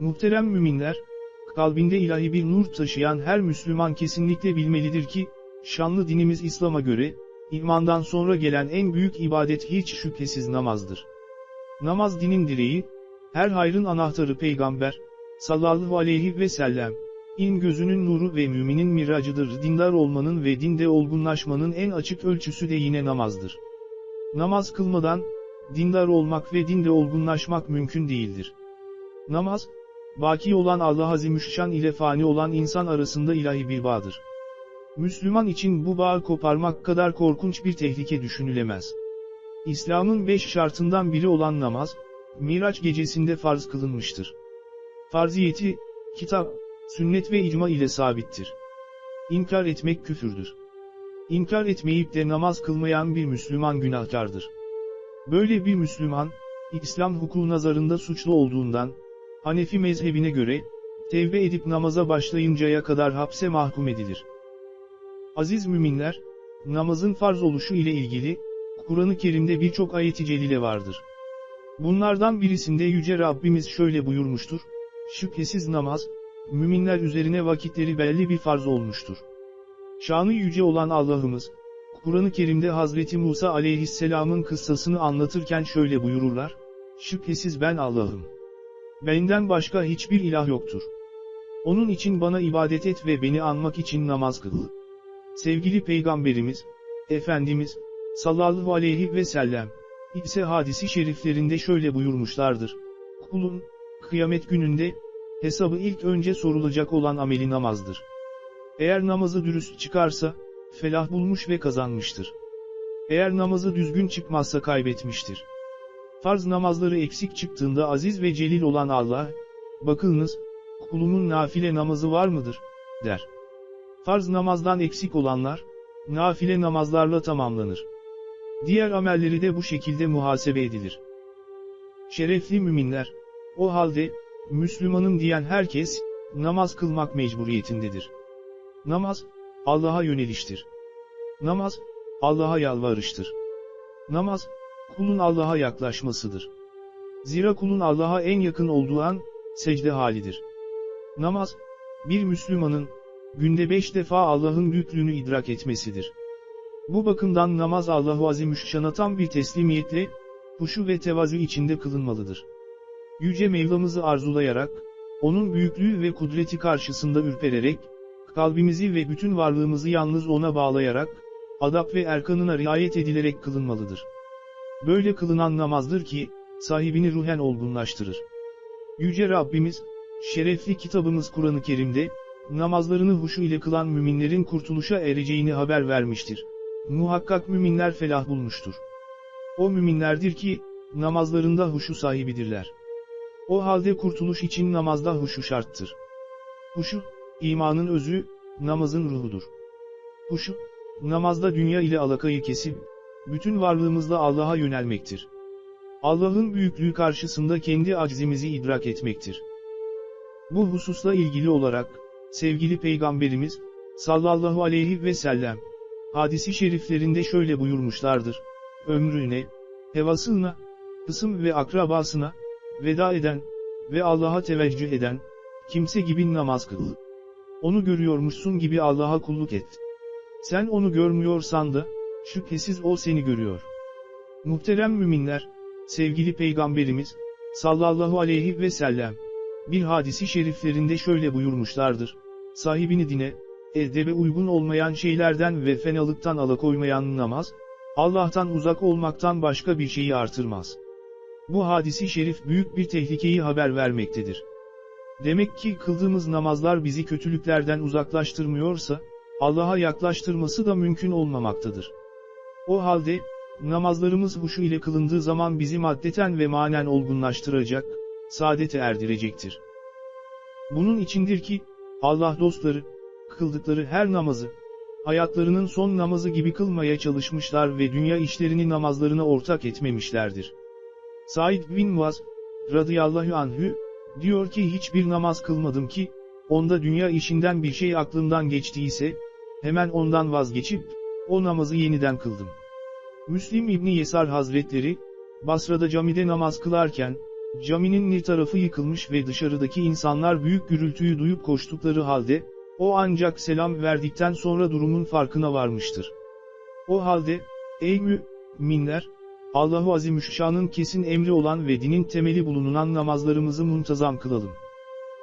Muhterem müminler, kalbinde ilahi bir nur taşıyan her Müslüman kesinlikle bilmelidir ki, şanlı dinimiz İslam'a göre, imandan sonra gelen en büyük ibadet hiç şüphesiz namazdır. Namaz dinin direği, her hayrın anahtarı peygamber, sallallahu aleyhi ve sellem, İlm gözünün nuru ve müminin miracıdır. Dindar olmanın ve dinde olgunlaşmanın en açık ölçüsü de yine namazdır. Namaz kılmadan, dindar olmak ve dinde olgunlaşmak mümkün değildir. Namaz, baki olan Allah Azimüşşan ile fani olan insan arasında ilahi bir bağdır. Müslüman için bu bağı koparmak kadar korkunç bir tehlike düşünülemez. İslam'ın beş şartından biri olan namaz, Miraç gecesinde farz kılınmıştır. Farziyeti, kitap, sünnet ve icma ile sabittir. İnkar etmek küfürdür. İnkar etmeyip de namaz kılmayan bir Müslüman günahkardır. Böyle bir Müslüman, İslam hukuku nazarında suçlu olduğundan, Hanefi mezhebine göre, tevbe edip namaza başlayıncaya kadar hapse mahkum edilir. Aziz müminler, namazın farz oluşu ile ilgili, Kur'an-ı Kerim'de birçok ayet-i celile vardır. Bunlardan birisinde Yüce Rabbimiz şöyle buyurmuştur, Şüphesiz namaz, müminler üzerine vakitleri belli bir farz olmuştur. Şanı yüce olan Allah'ımız, Kur'an-ı Kerim'de Hazreti Musa aleyhisselamın kıssasını anlatırken şöyle buyururlar, Şüphesiz ben Allah'ım. Benden başka hiçbir ilah yoktur. Onun için bana ibadet et ve beni anmak için namaz kıl. Sevgili Peygamberimiz, Efendimiz, sallallahu aleyhi ve sellem, ise hadisi şeriflerinde şöyle buyurmuşlardır. Kulun, kıyamet gününde, hesabı ilk önce sorulacak olan ameli namazdır. Eğer namazı dürüst çıkarsa, felah bulmuş ve kazanmıştır. Eğer namazı düzgün çıkmazsa kaybetmiştir. Farz namazları eksik çıktığında aziz ve celil olan Allah, bakınız, kulumun nafile namazı var mıdır, der. Farz namazdan eksik olanlar, nafile namazlarla tamamlanır. Diğer amelleri de bu şekilde muhasebe edilir. Şerefli müminler, o halde, Müslümanım diyen herkes, namaz kılmak mecburiyetindedir. Namaz, Allah'a yöneliştir. Namaz, Allah'a yalvarıştır. Namaz, kulun Allah'a yaklaşmasıdır. Zira kulun Allah'a en yakın olduğu an, secde halidir. Namaz, bir Müslümanın, günde beş defa Allah'ın büyüklüğünü idrak etmesidir. Bu bakımdan namaz Allahu Azimüşşan'a tam bir teslimiyetle, huşu ve tevazu içinde kılınmalıdır. Yüce Mevlamızı arzulayarak, onun büyüklüğü ve kudreti karşısında ürpererek, kalbimizi ve bütün varlığımızı yalnız ona bağlayarak, adap ve erkanına riayet edilerek kılınmalıdır. Böyle kılınan namazdır ki, sahibini ruhen olgunlaştırır. Yüce Rabbimiz, şerefli kitabımız Kur'an-ı Kerim'de, namazlarını huşu ile kılan müminlerin kurtuluşa ereceğini haber vermiştir. Muhakkak müminler felah bulmuştur. O müminlerdir ki, namazlarında huşu sahibidirler. O halde kurtuluş için namazda huşu şarttır. Huşu, imanın özü, namazın ruhudur. Huşu, namazda dünya ile alakayı kesip, bütün varlığımızla Allah'a yönelmektir. Allah'ın büyüklüğü karşısında kendi aczimizi idrak etmektir. Bu hususla ilgili olarak, sevgili Peygamberimiz, sallallahu aleyhi ve sellem, hadisi şeriflerinde şöyle buyurmuşlardır, ömrüne, hevasına, kısım ve akrabasına, veda eden ve Allah'a teveccüh eden, kimse gibi namaz kıl. Onu görüyormuşsun gibi Allah'a kulluk et. Sen onu görmüyorsan da, şüphesiz o seni görüyor. Muhterem müminler, sevgili Peygamberimiz, sallallahu aleyhi ve sellem, bir hadisi şeriflerinde şöyle buyurmuşlardır, sahibini dine, edebe uygun olmayan şeylerden ve fenalıktan alakoymayan namaz, Allah'tan uzak olmaktan başka bir şeyi artırmaz. Bu hadisi şerif büyük bir tehlikeyi haber vermektedir. Demek ki kıldığımız namazlar bizi kötülüklerden uzaklaştırmıyorsa, Allah'a yaklaştırması da mümkün olmamaktadır. O halde, namazlarımız huşu ile kılındığı zaman bizi maddeten ve manen olgunlaştıracak, saadete erdirecektir. Bunun içindir ki, Allah dostları, kıldıkları her namazı, hayatlarının son namazı gibi kılmaya çalışmışlar ve dünya işlerini namazlarına ortak etmemişlerdir. Said bin Muaz, radıyallahu anhü, diyor ki hiçbir namaz kılmadım ki, onda dünya işinden bir şey aklımdan geçtiyse, hemen ondan vazgeçip, o namazı yeniden kıldım. Müslim İbni Yesar Hazretleri, Basra'da camide namaz kılarken, Caminin bir tarafı yıkılmış ve dışarıdaki insanlar büyük gürültüyü duyup koştukları halde, o ancak selam verdikten sonra durumun farkına varmıştır. O halde, ey müminler, Allahu Azimüşşan'ın kesin emri olan ve dinin temeli bulunan namazlarımızı muntazam kılalım.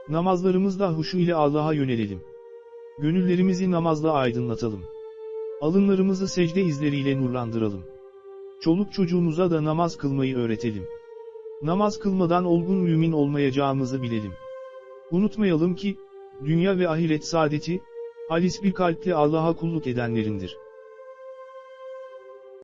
Namazlarımızda huşu ile Allah'a yönelelim. Gönüllerimizi namazla aydınlatalım. Alınlarımızı secde izleriyle nurlandıralım. Çoluk çocuğumuza da namaz kılmayı öğretelim. Namaz kılmadan olgun mümin olmayacağımızı bilelim. Unutmayalım ki, dünya ve ahiret saadeti, halis bir kalple Allah'a kulluk edenlerindir.